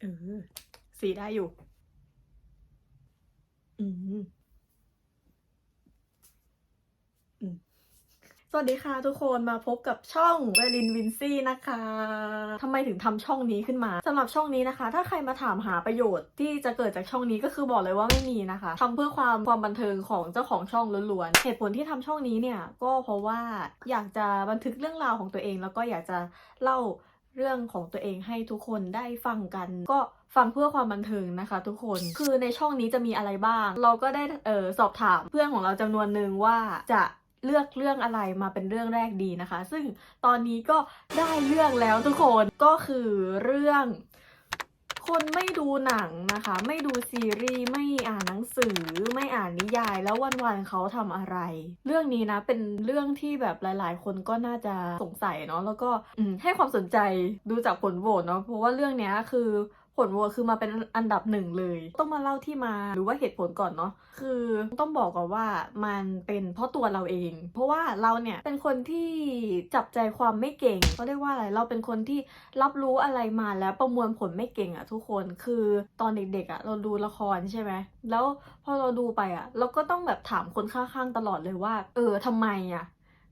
เออ สีได้อยู่อืมอืมสวัสดีค่ะทุกคนมาพบกับช่องเวลินวินซี่นะคะทำไมถึงทำช่องนี้ขึ้นมาสำหรับช่องนี้นะคะ ถ้าใครมาถามหาประโยชน์ที่จะเกิดจากช่องนี้ก็คือบอกเลยว่าไม่มีนะคะทำเพื่อความความบันเทิงของเจ้าของช่องล้วนๆเหตุผลที่ทำช่องนี้เนี่ยก็เพราะว่าอยากจะบันทึกเรื่องราวของตัวเอง แล้วก็อยากจะเล่า เรื่องของตัวเองให้ทุกคนได้ฟังกัน ก็ฟังเพื่อความบันเทิงนะคะ ทุกคนคือในช่องนี้จะมีอะไรบ้าง เราก็ได้เออสอบถามเพื่อนของเราจำนวนหนึ่งว่าจะเลือกเรื่องอะไรมาเป็นเรื่องแรกดีนะคะ ซึ่งตอนนี้ก็ได้เรื่องแล้วทุกคนก็คือเรื่อง คนไม่ดูหนังนะคะ ไม่ดูซีรีส์ไม่อ่านหนังสือ ไม่อ่านนิยายแล้ววันๆเขาทำอะไร เรื่องนี้นะเป็นเรื่องที่แบบหลาย ๆ คนก็น่าจะสงสัยเนาะแล้วก็ให้ความสนใจดูจากผลโหวตเนาะเพราะว่าเรื่องเนี้ยคือ ผลโหวคือมาเป็นอันดับหนึ่งเลย ต้องมาเล่าที่มาหรือว่าเหตุผลก่อนเนาะคือต้องบอกก่อนว่ามันเป็นเพราะตัวเราเอง เพราะว่าเราเนี่ยเป็นคนที่จับใจความไม่เก่งเขาเรียกว่าอะไรเราเป็นคนที่รับรู้อะไรมาแล้วประมวลผลไม่เก่งอะทุกคนคือตอนเด็กๆอะเราดูละครใช่ไหมแล้วพอเราดูไปอะเราก็ต้องแบบถามคนข้างๆตลอดเลยว่า เออทำไมอะ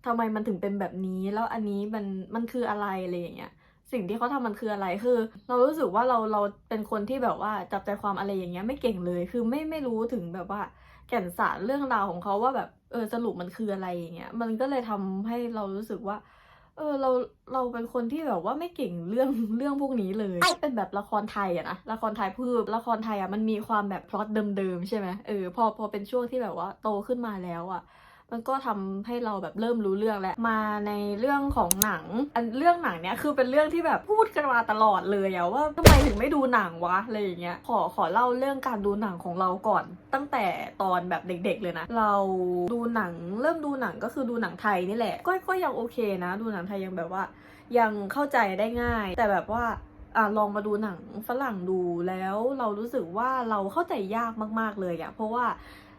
ทำไมมันถึงเป็นแบบนี้แล้วอันนี้มันมันคืออะไรอะไรอย่างเงี้ย สิ่งที่เขาทำมันคืออะไรคือ เรารู้สึกว่าเราเราเป็นคนที่แบบว่าจับใจความอะไรอย่างเงี้ยไม่เก่งเลย คือไม่ไม่รู้ถึงแบบว่า แก่นสารเรื่องราวของเขาว่าแบบเออสรุปมันคืออะไรอย่างเงี้ยมันก็เลยทำให้เรารู้สึกว่า เออเราเราเป็นคนที่แบบว่าไม่เก่งเรื่องเรื่องพวกนี้เลยเป็นแบบละครไทยอะนะละครไทยพือละครไทยอะมันมีความแบบพล็อตเดิมๆใช่ไหมเออพอพอเป็นช่วงที่แบบว่าโตขึ้นมาแล้วอะ มันก็ทำให้เราแบบเริ่มรู้เรื่องแล้วมาในเรื่องของหนัง อันเรื่องหนังเนี้ยคือเป็นเรื่องที่แบบพูดกันมาตลอดเลยอะว่าทำไมถึงไม่ดูหนังวะอะไรอย่างเงี้ยขอขอเล่าเรื่องการดูหนังของเราก่อน ตั้งแต่ตอนแบบเด็ก ๆ เลยนะ เราดูหนังเริ่มดูหนังก็คือดูหนังไทยนี่แหละ ก็ก็ยังโอเคนะ ดูหนังไทยยังแบบว่า ยังเข้าใจได้ง่าย แต่แบบว่าอะลองมาดูหนังฝรั่งดูแล้วเรารู้สึกว่าเราเข้าใจยากมาก ๆเลยอะเพราะว่า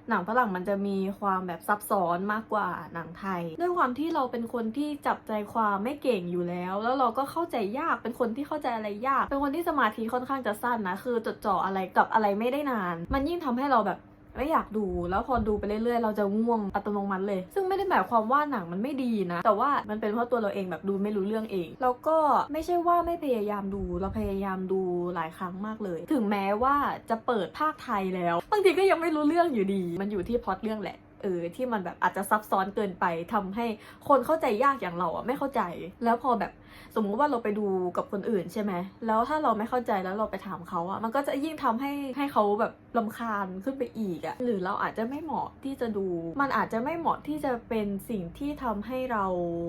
หนังฝรั่งมันจะมีความแบบซับซ้อนมากกว่าหนังไทย ด้วยความที่เราเป็นคนที่จับใจความไม่เก่งอยู่แล้ว แล้วเราก็เข้าใจยากเป็นคนที่เข้าใจอะไรยาก เป็นคนที่สมาธิค่อนข้างจะสั้นนะคือจดจ่ออะไรกับอะไรไม่ได้นาน มันยิ่งทำให้เราแบบ ไม่อยากดู แล้วพอดูไปเรื่อยๆ เราจะง่วงอัตโนมัติเลย ซึ่งไม่ได้หมายความว่าหนังมันไม่ดีนะ แต่ว่ามันเป็นเพราะตัวเราเองแบบดูไม่รู้เรื่องเอง แล้วก็ไม่ใช่ว่าไม่พยายามดู เราพยายามดูหลายครั้งมากเลย ถึงแม้ว่าจะเปิดภาคไทยแล้ว บางทีก็ยังไม่รู้เรื่องอยู่ดี มันอยู่ที่พล็อตเรื่องแหละ เออที่มันแบบอาจจะซับซ้อนเกินไปทำให้คนเข้าใจยากอย่างเราอะไม่เข้าใจ แล้วพอแบบสมมุติว่าเราไปดูกับคนอื่นใช่ไหมแล้วถ้าเราไม่เข้าใจแล้วเราไปถามเขาอะมันก็จะยิ่งทำให้ให้เขาแบบลำคาญขึ้นไปอีกอะหรือเราอาจจะไม่เหมาะที่จะดู มันอาจจะไม่เหมาะที่จะเป็นสิ่งที่ทำให้เรา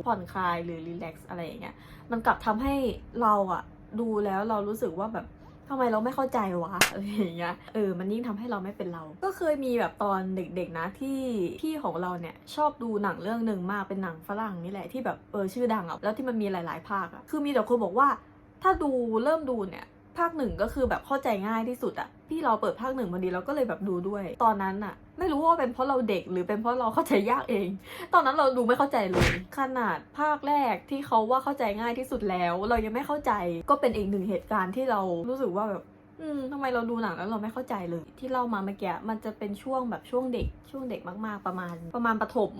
ผ่อนคลายหรือรีแลกซ์อะไรอย่างเงี้ยมันกลับทำให้เราอะดูแล้วเรารู้สึกว่าแบบ ทำไมเราไม่เข้าใจวะอะไรอย่างเงี้ยเออมันยิ่งทำให้เราไม่เป็นเรา ก็เคยมีแบบตอนเด็กๆนะที่พี่ของเราเนี่ยชอบดูหนังเรื่องหนึ่งมากเป็นหนังฝรั่งนี่แหละที่แบบเออชื่อดังอะแล้วที่มันมีหลาย ๆ ภาคอะคือมีแต่คนบอกว่า ถ้าดูเริ่มดูเนี่ยภาคหนึ่งก็คือแบบเข้าใจง่ายที่สุดอะพี่เราเปิดภาคหนึ่งพอดีเราก็เลยแบบดูด้วย ตอนนั้นอะ ไม่รู้ว่าเป็นเพราะเราเด็กหรือเป็นเพราะเราเข้าใจยากเอง ตอนนั้นเราดูไม่เข้าใจเลย ขนาดภาคแรกที่เขาว่าเข้าใจง่ายที่สุดแล้ว เรายังไม่เข้าใจก็เป็นอีกหนึ่งเหตุการณ์ที่เรารู้สึกว่าแบบอืมทำไมเราดูหนังแล้วเราไม่เข้าใจเลย ที่เล่ามาเมื่อกี้มันจะเป็นช่วงแบบช่วงเด็ก ช่วงเด็กมากๆประมาณ ประมาณประถม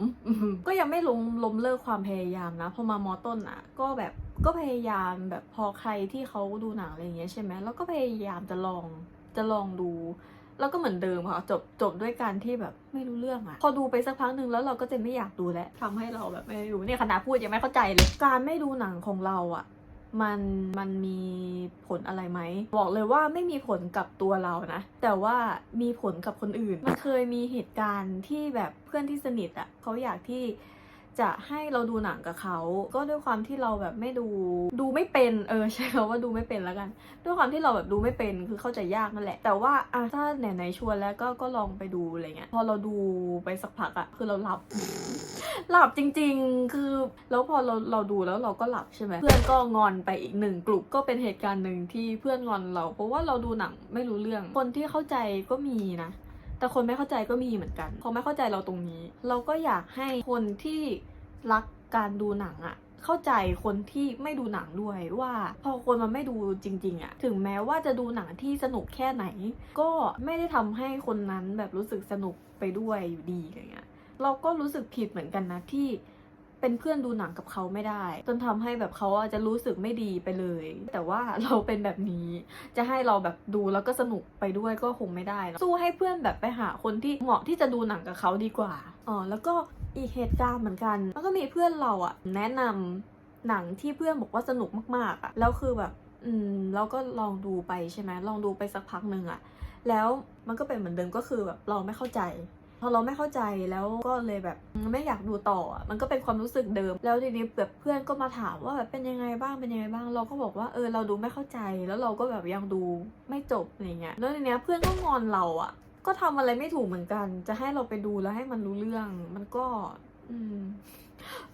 ก็ยังไม่ล้มล้มเลิกความพยายามนะพอมามอต้นอะ ก็แบบก็พยายามแบบพอใครที่เขาดูหนังอะไรอย่างเงี้ยใช่ไหมแล้วก็พยายามจะลองจะลองดู แล้วก็เหมือนเดิมค่ะจบจบด้วยการที่แบบไม่รู้เรื่องอะพอดูไปสักพักหนึ่งแล้วเราก็จะไม่อยากดูแล้วทำให้เราแบบไม่รู้เนี่ยขนาดพูดยังไม่เข้าใจเลยการไม่ดูหนังของเราอะมันมันมีผลอะไรไหม บอกเลยว่าไม่มีผลกับตัวเรานะ แต่ว่ามีผลกับคนอื่น มันเคยมีเหตุการณ์ที่แบบเพื่อนที่สนิทอะเขาอยากที่ จะให้เราดูหนังกับเขา ก็ด้วยความที่เราแบบไม่ดูดูไม่เป็นเออใช่คำว่าดูไม่เป็นแล้วกัน ด้วยความที่เราแบบดูไม่เป็นคือเข้าใจยากนั่นแหละ แต่ว่าอะถ้าไหนๆชวนแล้วก็ก็ลองไปดูอะไรเงี้ยพอเราดูไปสักพักอะคือเราหลับหลับจริง ๆ คือแล้วพอเราเราดูแล้วเราก็หลับใช่ไหมเพื่อนก็งอนไปอีกหนึ่งกลุ่มก็เป็นเหตุการณ์หนึ่งที่เพื่อนงอนเรา เพราะว่าเราดูหนังไม่รู้เรื่องคนที่เข้าใจก็มีนะ แต่คนไม่เข้าใจก็มีเหมือนกันพอไม่เข้าใจเราตรงนี้ เราก็อยากให้คนที่รักการดูหนังอะ่ะเข้าใจคนที่ไม่ดูหนังด้วยว่า พอคนมันไม่ดูจริง ๆอะถึงแม้ว่าจะดูหนังที่สนุกแค่ไหน ก็ไม่ได้ทำให้คนนั้นแบบรู้สึกสนุกไปด้วยอยู่ดีอย่างเงี้ยเราก็รู้สึกผิดเหมือนกันนะที่ เป็นเพื่อนดูหนังกับเขาไม่ได้ จนทำให้แบบเขาอาจจะรู้สึกไม่ดีไปเลย แต่ว่าเราเป็นแบบนี้จะให้เราแบบดูแล้วก็สนุกไปด้วยก็คงไม่ได้เนอะสู้ให้เพื่อนแบบไปหาคนที่เหมาะที่จะดูหนังกับเขาดีกว่าอ๋อแล้วก็อีกเหตุการณ์เหมือนกัน แล้วก็มีเพื่อนเราอะแนะนำหนังที่เพื่อนบอกว่าสนุกมากๆอะแล้วคือแบบอืมเราก็ลองดูไปใช่ไหมลองดูไปสักพักหนึ่งอะแล้วมันก็เป็นเหมือนเดิมก็คือแบบเราไม่เข้าใจ พอเราไม่เข้าใจแล้วก็เลยแบบไม่อยากดูต่อมันก็เป็นความรู้สึกเดิม แล้วทีนี้แบบเพื่อนก็มาถามว่าแบบเป็นยังไงบ้างเป็นยังไงบ้าง เราก็บอกว่าเออเราดูไม่เข้าใจ แล้วเราก็แบบยังดูไม่จบอะไรเงี้ยแล้วทีเนี้ยเพื่อนก็งอนเราอะก็ทำอะไรไม่ถูกเหมือนกัน จะให้เราไปดูแล้วให้มันรู้เรื่อง มันก็ อืม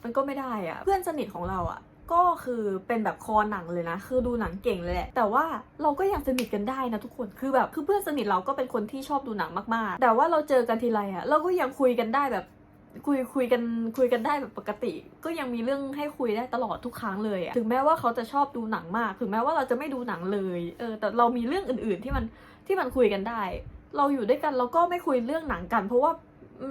มันก็ไม่ได้อะเพื่อนสนิทของเราอะ ก็คือเป็นแบบคอหนังเลยนะ คือดูหนังเก่งเลยแหละ แต่ว่าเราก็ยังสนิทกันได้นะทุกคน คือแบบ คือเพื่อนสนิทเราก็เป็นคนที่ชอบดูหนังมากๆ แต่ว่าเราเจอกันทีไรอะเราก็ยังคุยกันได้แบบคุยคุยกันคุยกันได้แบบปกติ ก็ยังมีเรื่องให้คุยได้ตลอดทุกครั้งเลยอะถึงแม้ว่าเขาจะชอบดูหนังมาก ถึงแม้ว่าเราจะไม่ดูหนังเลย เออ แต่เรามีเรื่องอื่น ๆที่มันที่มันคุยกันได้ เราอยู่ด้วยกันเราก็ไม่คุยเรื่องหนังกัน เพราะว่า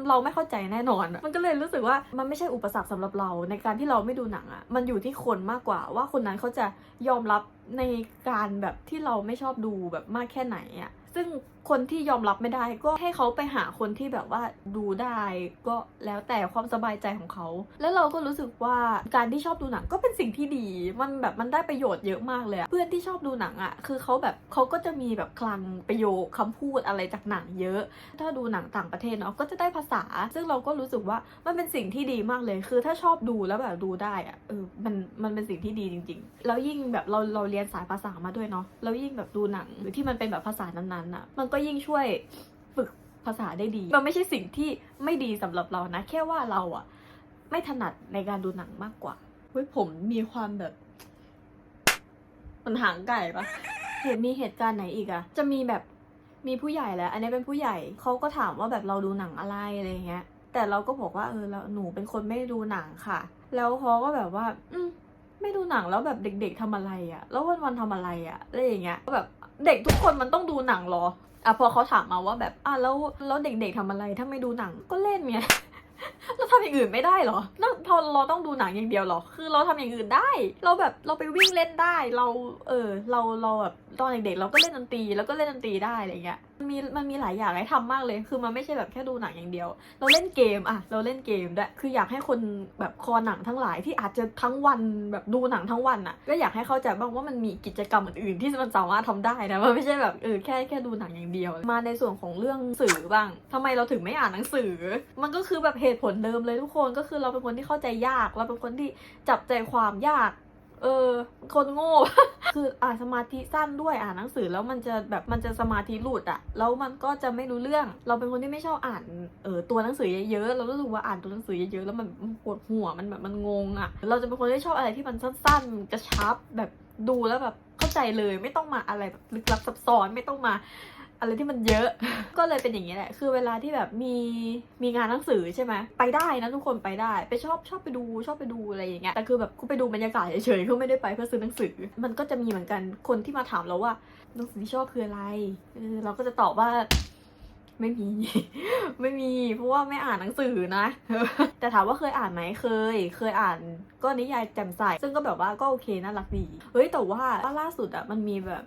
เราไม่เข้าใจแน่นอน มันก็เลยรู้สึกว่ามันไม่ใช่อุปสรรคสำหรับเราในการที่เราไม่ดูหนังอะมันอยู่ที่คนมากกว่าว่าคนนั้นเขาจะยอมรับในการแบบที่เราไม่ชอบดูแบบมากแค่ไหนอะ ซึ่งคนที่ยอมรับไม่ได้ก็ให้เขาไปหาคนที่แบบว่าดูได้ก็แล้วแต่ความสบายใจของเขา แล้วเราก็รู้สึกว่าการที่ชอบดูหนังก็เป็นสิ่งที่ดี มันแบบมันได้ประโยชน์เยอะมากเลย เพื่อนที่ชอบดูหนังอะคือเขาแบบเขาก็จะมีแบบคลังประโยคคำพูดอะไรจากหนังเยอะ ถ้าดูหนังต่างประเทศเนาะก็จะได้ภาษา ซึ่งเราก็รู้สึกว่ามันเป็นสิ่งที่ดีมากเลย คือถ้าชอบดูแล้วแบบดูได้อะเออมันมันเป็นสิ่งที่ดีจริง ๆ แล้วยิ่งแบบเราเราเรียนสายภาษามาด้วยเนาะแล้วยิ่งแบบดูหนังหรือที่มันเป็นแบบภาษานั้นๆอะมันก็ยิ่งช่วยฝึกภาษาได้ดี มันไม่ใช่สิ่งที่ไม่ดีสำหรับเรานะ แค่ว่าเราอะไม่ถนัดในการดูหนังมากกว่าเฮ้ยผมมีความแบบมันหางไก่ปะเหตุมีเหตุการณ์ไหนอีกอะจะมีแบบมีผู้ใหญ่แล้ว อันนี้เป็นผู้ใหญ่เขาก็ถามว่าแบบเราดูหนังอะไรอะไรเงี้ย แต่เราก็บอกว่าเออเราหนูเป็นคนไม่ดูหนังค่ะ แล้วเขาก็แบบว่า อืมไม่ดูหนังแล้วแบบเด็ก ๆทำอะไรอะแล้ววันๆทำอะไรอะอะไรอย่างเงี้ยก็แบบ เด็กทุกคนมันต้องดูหนังหรออะพอเขาถามมาว่าแบบอะแล้วแล้วเด็กๆทำอะไรถ้าไม่ดูหนังก็เล่นไงเราทำอย่างอื่นไม่ได้หรอนั่งพอเราต้องดูหนังอย่างเดียวหรอ คือเราทำอย่างอื่นได้ เราแบบเราไปวิ่งเล่นได้ เรา เออ เรา เราแบบตอนเด็กๆเราก็เล่นดนตรี แล้วก็เล่นดนตรีได้อะไรเงี้ย มันมีมันมีหลายอย่างให้ทำมากเลย คือมันไม่ใช่แบบแค่ดูหนังอย่างเดียว เราเล่นเกมอะเราเล่นเกมด้วยคืออยากให้คนแบบคอหนังทั้งหลายที่อาจจะทั้งวันแบบดูหนังทั้งวันอะก็อยากให้เข้าใจบ้างว่ามันมีกิจกรรมอื่นๆที่มันสามารถทำได้นะมันไม่ใช่แบบเออแค่แค่ดูหนังอย่างเดียว มาในส่วนของเรื่องสื่อบ้างทำไมเราถึงไม่อ่านหนังสือ มันก็คือแบบเหตุผลเดิมเลยทุกคนก็คือเราเป็นคนที่เข้าใจยาก เราเป็นคนที่จับใจความยาก เออ คนโง่ คืออ่านสมาธิสั้นด้วยอ่านหนังสือแล้วมันจะแบบมันจะสมาธิหลุดอะแล้วมันก็จะไม่รู้เรื่อง เราเป็นคนที่ไม่ชอบอ่านเออตัวหนังสือเยอะๆเรารู้สึกว่าอ่านตัวหนังสือเยอะๆแล้วมันปวดหัวมันแบบมันงงอะเราจะเป็นคนที่ชอบอะไรที่มันสั้นๆกระชับแบบดูแล้วแบบเข้าใจเลยไม่ต้องมาอะไรแบบลึกลับซับซ้อนไม่ต้องมา อะไรที่มันเยอะ ก็เลยเป็นอย่างนี้แหละ คือเวลาที่แบบมีมีงานหนังสือใช่ไหมไปได้นะทุกคนไปได้ไปชอบชอบไปดูชอบไปดูอะไรอย่างเงี้ยแต่คือแบบกูไปดูบรรยากาศเฉยๆคือไม่ได้ไปเพื่อซื้อหนังสือ มันก็จะมีเหมือนกันคนที่มาถามเราว่าหนังสือที่ชอบคืออะไรเออเราก็จะตอบว่าไม่มี ไม่มี เพราะว่าไม่อ่านหนังสือนะ แต่ถามว่าเคยอ่านไหมเคย เคยอ่านก็นิยายแจ่มใสซึ่งก็แบบว่าก็โอเคน่ารักดี เฮ้ยแต่ว่าล่าสุดอะมันมีแบบ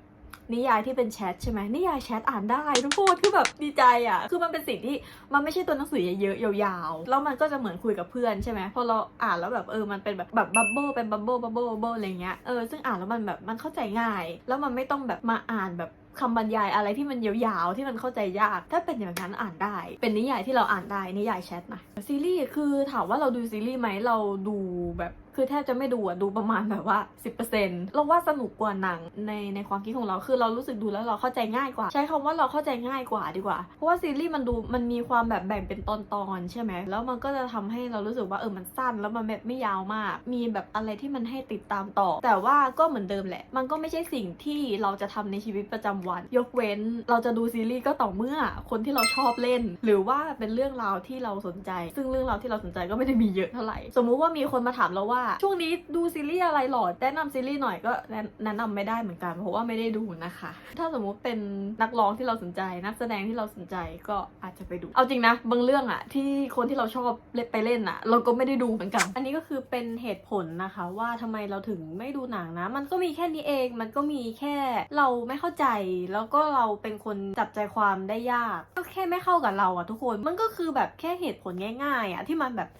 นิยายที่เป็นแชทใช่ไหมนิยายแชทอ่านได้ทุกคนคือแบบดีใจอะ คือมันเป็นสิ่งที่มันไม่ใช่ตัวหนังสือเยอะๆยาวๆ แล้วมันก็จะเหมือนคุยกับเพื่อนใช่ไหมพอเราอ่านแล้วแบบเออมันเป็นแบบแบบบับเบิลเป็นบับเบิลบับเบิลบับเบิลอะไรเงี้ยเออซึ่งอ่านแล้วมันแบบมันเข้าใจง่าย แล้วมันไม่ต้องแบบมาอ่านแบบคำบรรยายอะไรที่มันยาวๆที่มันเข้าใจยาก ถ้าเป็นอย่างนั้นอ่านได้ เป็นนิยายที่เราอ่านได้นิยายแชทนะซีรีส์คือถามว่าเราดูซีรีส์ไหมเราดูแบบ คือแทบจะไม่ดูอะดูประมาณแบบว่า 10%เราว่าสนุกกว่าหนังในในความคิดของเราคือเรารู้สึกดูแล้วเราเข้าใจง่ายกว่า ใช้คำว่าเราเข้าใจง่ายกว่าดีกว่า เพราะว่าซีรีส์มันดูมันมีความแบบแบ่งเป็นตอนๆใช่ไหมแล้วมันก็จะทำให้เรารู้สึกว่าเออมันสั้นแล้วมันแบบไม่ยาวมาก มีแบบอะไรที่มันให้ติดตามต่อ แต่ว่าก็เหมือนเดิมแหละ มันก็ไม่ใช่สิ่งที่เราจะทำในชีวิตประจำวัน ยกเว้นเราจะดูซีรีส์ก็ต่อเมื่อคนที่เราชอบเล่น หรือว่าเป็นเรื่องราวที่เราสนใจ ซึ่งเรื่องราวที่เราสนใจก็ไม่ได้มีเยอะเท่าไหร่ สมมุติว่ามีคนมาถามเราว่าช่วงนี้ดูซีรีส์อะไรหรอแนะนำซีรีส์หน่อยก็แนะนะนำไม่ได้เหมือนกัน เพราะว่าไม่ได้ดูนะคะ ถ้าสมมุติเป็นนักร้องที่เราสนใจ นักแสดงที่เราสนใจก็อาจจะไปดู เอาจริงนะบางเรื่องอะที่คนที่เราชอบเล่นไปเล่นอะเราก็ไม่ได้ดูเหมือนกัน อันนี้ก็คือเป็นเหตุผลนะคะ ว่าทำไมเราถึงไม่ดูหนังนะ มันก็มีแค่นี้เองมันก็มีแค่เราไม่เข้าใจ แล้วก็เราเป็นคนจับใจความได้ยาก ก็แค่ไม่เข้ากับเราอะทุกคนมันก็คือแบบแค่เหตุผลง่ายๆอะที่มันแบบ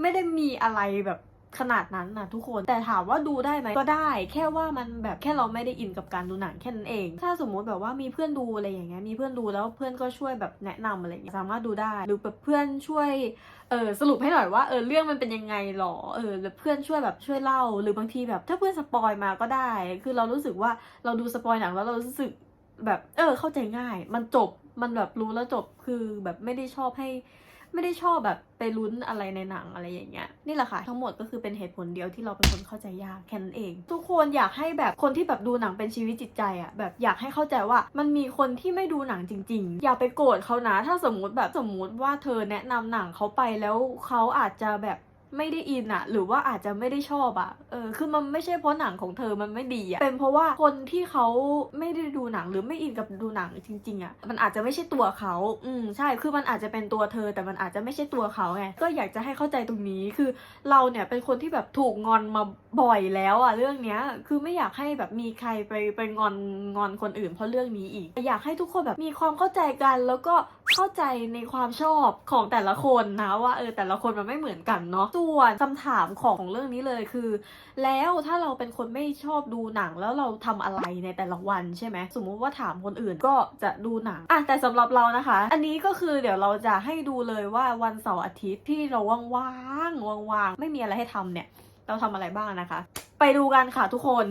ไม่ได้มีอะไรแบบ ขนาดนั้นนะทุกคนแต่ถามว่าดูได้ไหมก็ได้ แค่ว่ามันแบบแค่เราไม่ได้อินกับการดูหนังแค่นั้นเอง ถ้าสมมุติแบบว่ามีเพื่อนดูอะไรอย่างเงี้ยมีเพื่อนดูแล้วเพื่อนก็ช่วยแบบแนะนำอะไรอย่างเงี้ยสามารถดูได้ หรือแบบเพื่อนช่วยเออสรุปให้หน่อยว่าเออเรื่องมันเป็นยังไงหรอเออหรือเพื่อนช่วยแบบช่วยเล่า หรือบางทีแบบ ถ้าเพื่อนสปอยมาก็ได้ คือเรารู้สึกว่าเราดูสปอยหนังแล้วเรารู้สึกแบบเออเข้าใจง่าย มันจบมันแบบรู้แล้วจบคือแบบไม่ได้ชอบให้ ไม่ได้ชอบแบบไปลุ้นอะไรในหนังอะไรอย่างเงี้ยนี่แหละค่ะ ทั้งหมดก็คือเป็นเหตุผลเดียวที่เราเป็นคนเข้าใจยากแค่นั้นเอง ทุกคนอยากให้แบบคนที่แบบดูหนังเป็นชีวิตจิตใจอะแบบอยากให้เข้าใจว่ามันมีคนที่ไม่ดูหนังจริง ๆ อย่าไปโกรธเขานะ ถ้าสมมุติแบบสมมุติว่าเธอแนะนำหนังเขาไปแล้วเขาอาจจะแบบ ไม่ได้อินอะหรือว่าอาจจะไม่ได้ชอบอะเออคือมันไม่ใช่เพราะหนังของเธอมันไม่ดีอะเป็นเพราะว่าคนที่เขาไม่ได้ดูหนังหรือไม่อินกับดูหนังจริงๆอะมันอาจจะไม่ใช่ตัวเขาอืมใช่คือมันอาจจะเป็นตัวเธอ แต่มันอาจจะไม่ใช่ตัวเขาไงก็อยากจะให้เข้าใจตรงนี้คือเราเนี่ยเป็นคนที่แบบถูกงอนมาบ่อยแล้วอะเรื่องเนี้ยคือไม่อยากให้แบบมีใครไปไปงอนงอนคนอื่น เพราะเรื่องนี้อีก อยากให้ทุกคนแบบมีความเข้าใจกันแล้วก็ เข้าใจในความชอบของแต่ละคนนะว่าเออแต่ละคนมันไม่เหมือนกันเนาะส่วนคำถามของของเรื่องนี้เลยคือ แล้วถ้าเราเป็นคนไม่ชอบดูหนังแล้วเราทำอะไรในแต่ละวันใช่ไหมสมมุติว่าถามคนอื่นก็จะดูหนังอะแต่สำหรับเรานะคะ อันนี้ก็คือเดี๋ยวเราจะให้ดูเลยว่าวันเสาร์อาทิตย์ที่เราว่างๆว่างๆไม่มีอะไรให้ทำเนี่ย เราทำอะไรบ้างนะคะ ไปดูกันค่ะทุกคน